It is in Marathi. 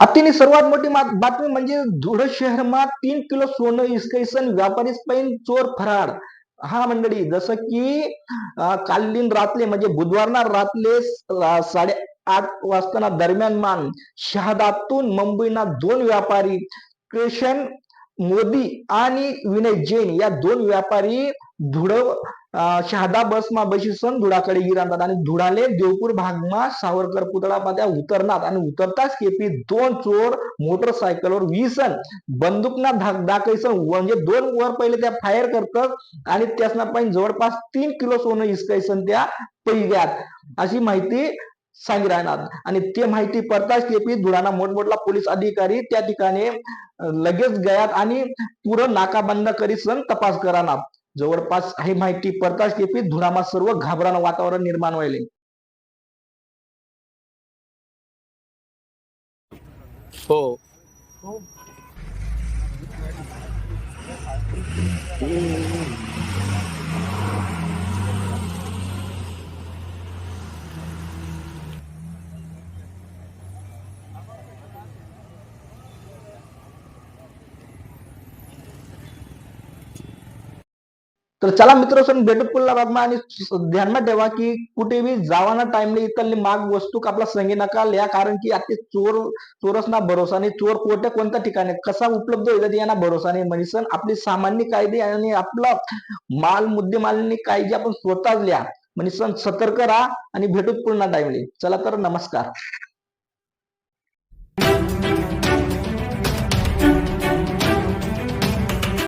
अतिनी सर्वात मोठी बातमी म्हणजे धुळ शहरमा तीन किलो सोनं इसकैसन व्यापारी पैन चोर फराड हा मंडळी जसं की कालीन रातले म्हणजे बुधवारना रातले साडे आठ वाजताना दरम्यान मान शहादातून मुंबईना दोन व्यापारी कृष्ण मोदी आणि विनय जैन या दोन व्यापारी धुळ अं, शहादा बसमा बशीसन धुळाकडे गिरांतात आणि धुळाले देवपूर भागमा सावरकर पुतळा पाद्या उतरणार आणि उतरताच केपी दोन चोर मोटरसायकलवर वीसन बंदूकना धाक दाखयसन म्हणजे दोन वर पहिले त्या फायर करतात आणि त्यासना पण जवळपास तीन किलो सोनं इसकायसन त्या पहिल्यात अशी माहिती सांगी राहणार. आणि ते माहिती पडताच केपी धुळाना मोठमोठला पोलीस अधिकारी त्या ठिकाणी लगेच गयात आणि पुरं नाकाबंद करीसन तपास करणार. जवळपास ही माहिती पडताच केपी धुळामा सर्व घाबरानं वातावरण निर्माण व्हायले. हो. तर चला मित्र भेटत पुढला बातमा आणि ध्यानात ठेवा की कुठेही जावाना टाइमने इथली माग वस्तू आपला संगी नका या कारण की आता चोर चोरस ना भरोसा नाही. चोर कोणत्या कोणत्या ठिकाणी कसा उपलब्ध होईल यांना भरोसा नाही. म्हणजे आपली सामान्य कायदे आणि आपला माल मुद्देमालनी कायदे आपण स्वतःच लिहा. म्हणजे सण सतर्क राहा आणि भेटूत पुन्हा टाइमली चला तर नमस्कार.